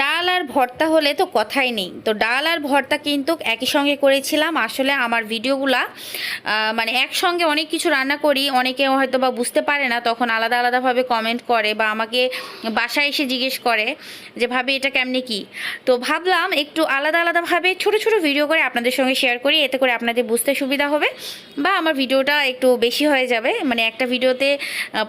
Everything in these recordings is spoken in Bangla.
ডাল আর ভর্তা হলে তো কথাই নেই। তো ডাল আর ভর্তা কিন্তু একই সঙ্গে করেছিলাম। আসলে আমার ভিডিওগুলা মানে একসঙ্গে অনেক কিছু রান্না করি, অনেকে হয়তো বা বুঝতে পারে না, তখন আলাদা আলাদাভাবে কমেন্ট করে বা আমাকে বাসায় এসে জিজ্ঞেস করে যে, ভাবে, এটা কেমনি কি? তো ভাবলাম একটু আলাদা আলাদাভাবে ছোট ছোট ভিডিও করে আপনাদের সঙ্গে শেয়ার করি। এতে করে আপনাদের বুঝতে সুবিধা হবে বা আমার ভিডিওটা একটু বেশি হয়ে যাবে। মানে একটা ভিডিওতে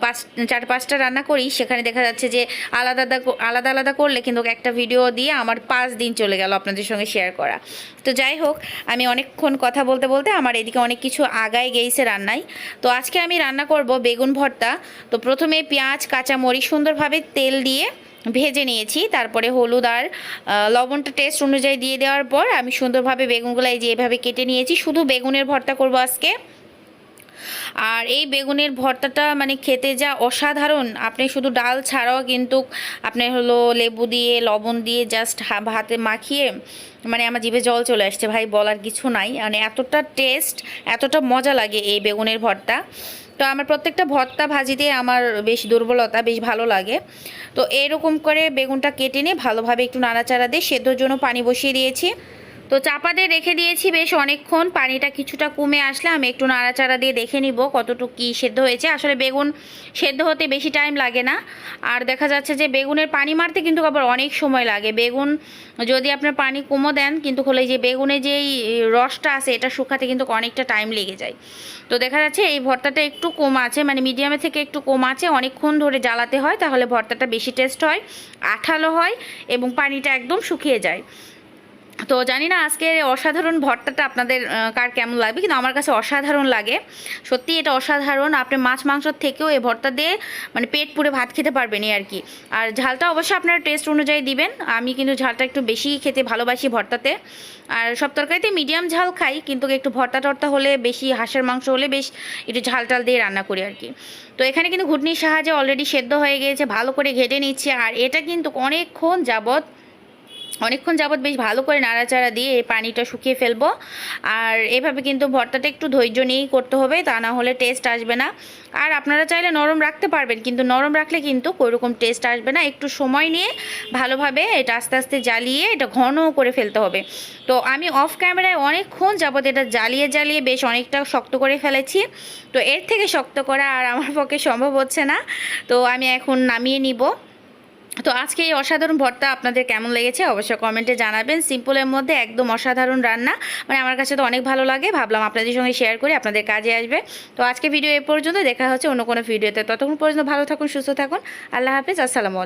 পাঁচ, চার, পাঁচটা রান্না করি, সেখানে দেখা যাচ্ছে যে আলাদা আলাদা আলাদা আলাদা করলে কিন্তু একটা ভিডিও দিয়ে আমার পাঁচ দিন চলে গেল আপনাদের সঙ্গে শেয়ার করা। তো যাই হোক, আমি অনেকক্ষণ কথা বলতে বলতে আমার এদিকে অনেক কিছু আগায় গেছে রান্নায়। তো আজকে আমি রান্না করব বেগুন ভর্তা। তো প্রথমে পেঁয়াজ কাঁচা মরিচ সুন্দরভাবে তেল দিয়ে ভেজে নিয়েছি। তারপরে হলুদ আর লবণটা টেস্ট অনুযায়ী দিয়ে দেওয়ার পর আমি সুন্দরভাবে বেগুনগুলো এই যে এভাবে কেটে নিয়েছি, শুধু বেগুনের ভর্তা করব আজকে। আর এই বেগুনের ভর্তাটা মানে খেতে যা অসাধারণ। আপনি শুধু ডাল ছাড়াও কিন্তু আপনি হলো লেবু দিয়ে, লবণ দিয়ে জাস্ট ভাতে মাখিয়ে মানে আমার জিভে জল চলে আসছে ভাই, বলার কিছু নাই। মানে এতটা টেস্ট এতটা মজা লাগে এই বেগুনের ভর্তা। তো আমার প্রত্যেকটা ভর্তা ভাজিতে আমার বেশ দুর্বলতা, বেশ ভালো লাগে। তো এরকম করে বেগুনটা কেটে নিয়ে ভালোভাবে একটু নাড়াচাড়া দিয়ে সেদ্ধর জন্য পানি বসিয়ে দিয়েছি। তো চাপা দিয়ে রেখে দিয়েছি বেশ অনেকক্ষণ, পানিটা কিছুটা কমে আসলে আমি একটু নাড়াচাড়া দিয়ে দেখে নিব কতটুকু কী সেদ্ধ হয়েছে। আসলে বেগুন সেদ্ধ হতে বেশি টাইম লাগে না। আর দেখা যাচ্ছে যে বেগুনের পানি মারতে কিন্তু আবার অনেক সময় লাগে। বেগুন যদি আপনার পানি কমও দেন, কিন্তু হলে যে বেগুনে যেই রসটা আছে, এটা শুকাতে কিন্তু অনেকটা টাইম লেগে যায়। তো দেখা যাচ্ছে এই ভর্তাটা একটু কম আছে মানে মিডিয়ামে থেকে একটু কম আছে। অনেকক্ষণ ধরে জ্বালাতে হয়, তাহলে ভর্তাটা বেশি টেস্ট হয়, আঠালো হয় এবং পানিটা একদম শুকিয়ে যায়। তো জানি না আজকে অসাধারণ ভর্তাটা আপনাদের কার কেমন লাগবে, কিন্তু আমার কাছে অসাধারণ লাগে। সত্যি এটা অসাধারণ। আপনি মাছ মাংসর থেকেও এই ভর্তা দিয়ে মানে পেট পুরে ভাত খেতে পারবেনই আর কি। আর ঝালটা অবশ্যই আপনার টেস্ট অনুযায়ী দিবেন। আমি কিন্তু ঝালটা একটু বেশি খেতে ভালোবাসি ভর্তাতে। আর সব তরকারিতে মিডিয়াম ঝাল খাই, কিন্তু একটু ভর্তা টর্তা হলে, বেশি হাঁসের মাংস হলে বেশ একটু ঝাল টাল দিয়ে রান্না করি আর কি। তো এখানে কিন্তু ঘুটনির সাহায্যে অলরেডি সেদ্ধ হয়ে গিয়েছে, ভালো করে ঘেটে নিচ্ছে। আর এটা কিন্তু অনেকক্ষণ যাবত অনেকক্ষণ যাবত বেশ ভালো করে নাড়াচাড়া দিয়ে এই পানিটা শুকিয়ে ফেলব। আর এভাবে কিন্তু ভর্তাটা একটু ধৈর্য নিয়েই করতে হবে, তা না হলে টেস্ট আসবে না। আর আপনারা চাইলে নরম রাখতে পারবেন, কিন্তু নরম রাখলে কিন্তু ওইরকম টেস্ট আসবে না। একটু সময় নিয়ে ভালোভাবে এটা আস্তে আস্তে জ্বালিয়ে এটা ঘন করে ফেলতে হবে। তো আমি অফ ক্যামেরায় অনেকক্ষণ যাবত এটা জ্বালিয়ে জ্বালিয়ে বেশ অনেকটা শক্ত করে ফেলেছি। তো এর থেকে শক্ত করা আর আমার পক্ষে সম্ভব হচ্ছে না। তো আমি এখন নামিয়ে নিব। তো আজকে এই অসাধারণ ভর্তা আপনাদের কেমন লেগেছে অবশ্যই কমেন্টে জানাবেন। সিম্পলের মধ্যে একদম অসাধারণ রান্না। মানে আমার কাছে তো অনেক ভালো লাগে। ভাবলাম আপনাদের সঙ্গে শেয়ার করে, আপনাদের কাজে আসবে। তো আজকে ভিডিও এ পর্যন্ত দেখা হচ্ছে অন্য কোনো ভিডিওতে ততক্ষণ পর্যন্ত ভালো থাকুন, সুস্থ থাকুন। আল্লাহ হাফিজ, আসসালামু